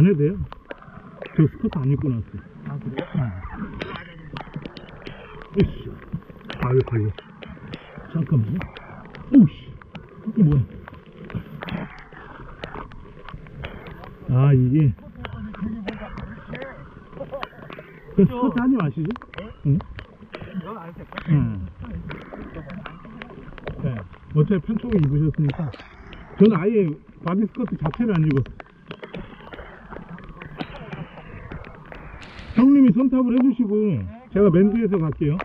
안 해도 돼요. 저 스커트 안 입고 나왔어. 아 그래요? 으쌰. 아유, 걸려. 잠깐만요. 오우씨. 이게 뭐야. 아, 이게. 그 스커트 하지 마시죠? 응? 응. 네. 어차피 편통을 입으셨으니까. 저는 아예 바디 스커트 자체를 안 입었어요. 형님이 손탑을 해주시고, 제가 맨 뒤에서 갈게요.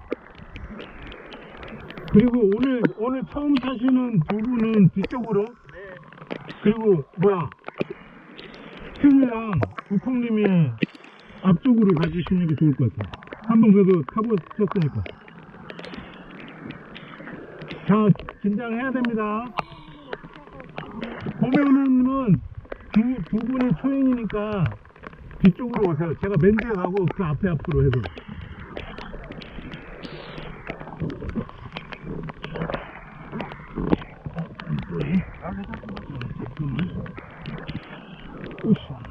그리고 오늘, 오늘 처음 타시는 두 분은 뒤쪽으로, 그리고, 뭐야, 큐이랑 우콩님이 앞쪽으로 가주시는 게 좋을 것 같아요. 한 번 그래도 타보셨으니까. 자, 긴장해야 됩니다. 보면은 두, 두 분이 초행이니까 뒤쪽으로 오세요. 제가 맨 뒤에 가고 그 앞에 앞으로 해서. 으쌰.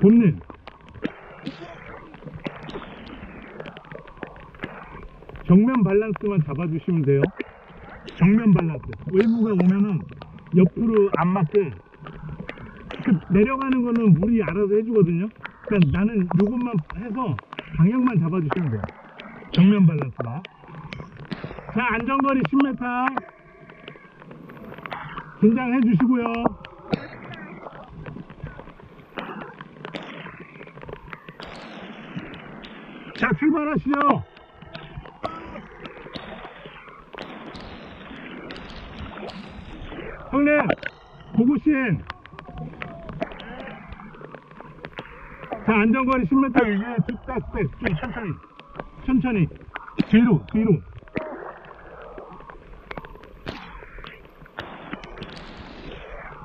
본님. 정면 밸런스만 잡아주시면 돼요. 정면 밸런스. 외부가 오면은 옆으로 안 맞게. 그 내려가는 거는 물이 알아서 해주거든요. 그러니까 나는 요것만 해서 방향만 잡아주시면 돼요. 정면 밸런스만. 자, 안전거리 10m. 긴장해 주시고요. 자, 출발하시죠. 형님, 고고신. 자, 안전거리 10m 유지해. 뚝딱 스택. 좀 천천히. 천천히. 뒤로, 뒤로.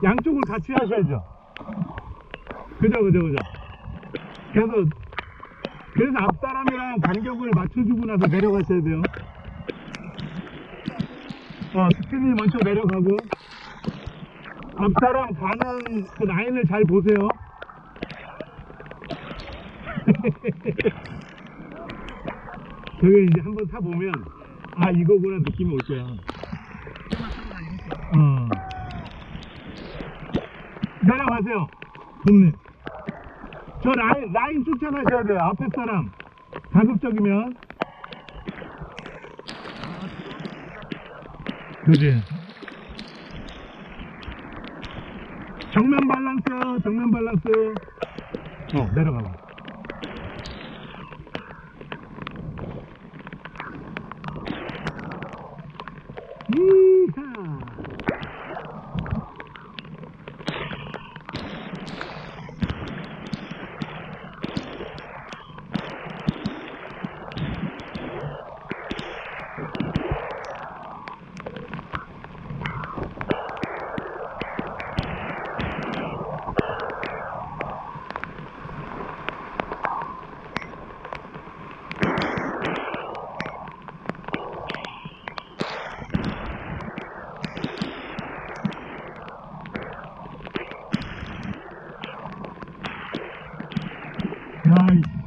양쪽을 같이 하셔야죠. 그죠, 그죠, 그죠. 그래서 그래서 앞 사람이랑 간격을 맞춰주고 나서 내려가셔야 돼요. 어, 스피니 먼저 내려가고 앞 사람 가는 그 라인을 잘 보세요. 저게 이제 한번 타보면 아 이거구나 느낌이 올 거야. 어. 내려가세요. 좋네. 저 라인, 라인 쫓아가셔야 돼요. 앞에 사람. 가급적이면. 그지? 정면 밸런스, 정면 밸런스. 어, 내려가봐. 이하. 야, 이